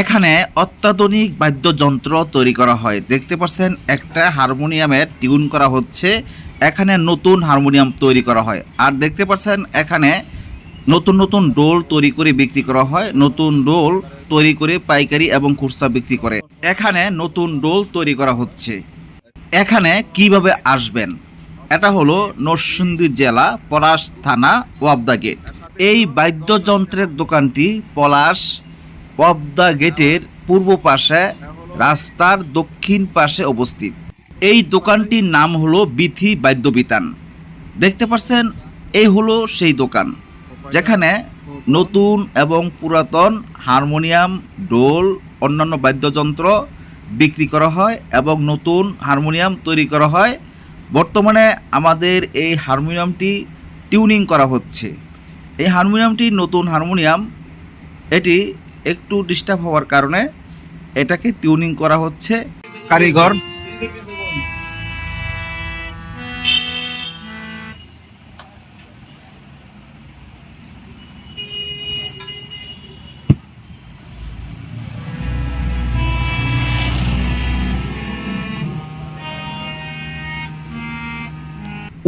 এখানে অত্যাধুনিক বাদ্যযন্ত্র তৈরি করা হয়। দেখতে পাচ্ছেন, একটা হারমোনিয়ামের টিউন করা হচ্ছে। এখানে নতুন হারমোনিয়াম তৈরি করা হয়। আর দেখতে পাচ্ছেন, এখানে নতুন নতুন ডোল তৈরি করে বিক্রি করা হয়। নতুন ডোল তৈরি করে পাইকারি এবং খুচরা বিক্রি করে। এখানে নতুন ডোল তৈরি করা হচ্ছে। এখানে কীভাবে আসবেন? এটা হলো নরসিংদী জেলা পলাশ থানা ওয়াবদা গেট। এই বাদ্যযন্ত্রের দোকানটি পলাশ ওয়াবদা গেটের পূর্ব পাশে, রাস্তার দক্ষিণ পাশে অবস্থিত। এই দোকানটির নাম হলো বিথি বাদ্যবিতান। দেখতে পাচ্ছেন এই হলো সেই দোকান, যেখানে নতুন এবং পুরাতন হারমোনিয়াম ডোল অন্যান্য বাদ্যযন্ত্র বিক্রি করা হয় এবং নতুন হারমোনিয়াম তৈরি করা হয়। বর্তমানে আমাদের এই হারমোনিয়ামটি টিউনিং করা হচ্ছে। এই হারমোনিয়ামটি নতুন হারমোনিয়াম। এটি একটু ডিস্টার্ব হওয়ার কারণে এটাকে টিউনিং করা হচ্ছে কারিগর।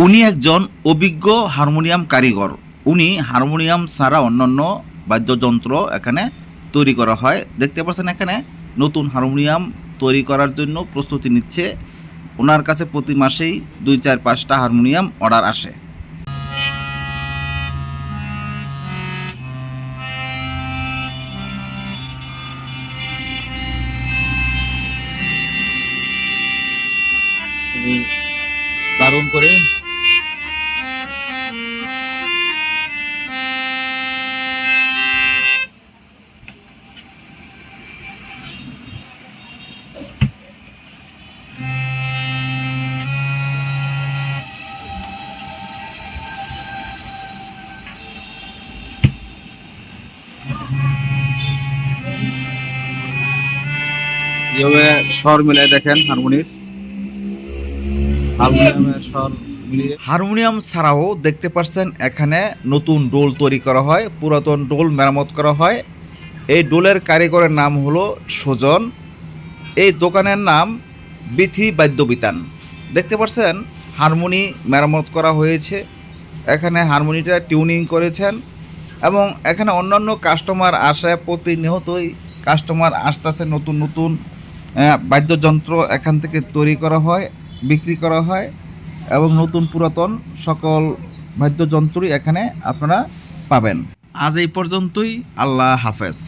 উনি একজন অভিজ্ঞ হারমোনিয়াম কারিগর। উনি হারমোনিয়াম ছাড়া অন্যান্য বাদ্যযন্ত্র এখানে তৈরি করা হয়। দেখতে পাচ্ছেন এখানে নতুন হারমোনিয়াম তৈরি করার জন্য প্রস্তুতি নিচ্ছে। ওনার কাছে প্রতি মাসেই দুই, চার, পাঁচটা হারমোনিয়াম অর্ডার আসে। দারুণ করে কীভাবে স্বর মিলাই দেখেন হারমোনির হারমোনিয়াম ছাড়াও দেখতে পাচ্ছেন এখানে নতুন ডোল তৈরি করা হয়, পুরাতন ডোল মেরামত করা হয়। এই ডোলের কারিগরের নাম হলো সুজন। এই দোকানের নাম বিথি বাদ্যবিতান। দেখতে পাচ্ছেন, হারমোনি মেরামত করা হয়েছে। এখানে হারমোনিটা টিউনিং করেছেন এবং এখানে অন্যান্য কাস্টমার আসে প্রতিনিয়তই কাস্টমার আসতেছে নতুন নতুন বাদ্যযন্ত্র এখান থেকে তৈরি করা হয়, বিক্রি করা হয় এবং নতুন পুরাতন সকল বাদ্যযন্ত্রই এখানে আপনারা পাবেন। আজ এই পর্যন্তই, আল্লাহ হাফেজ।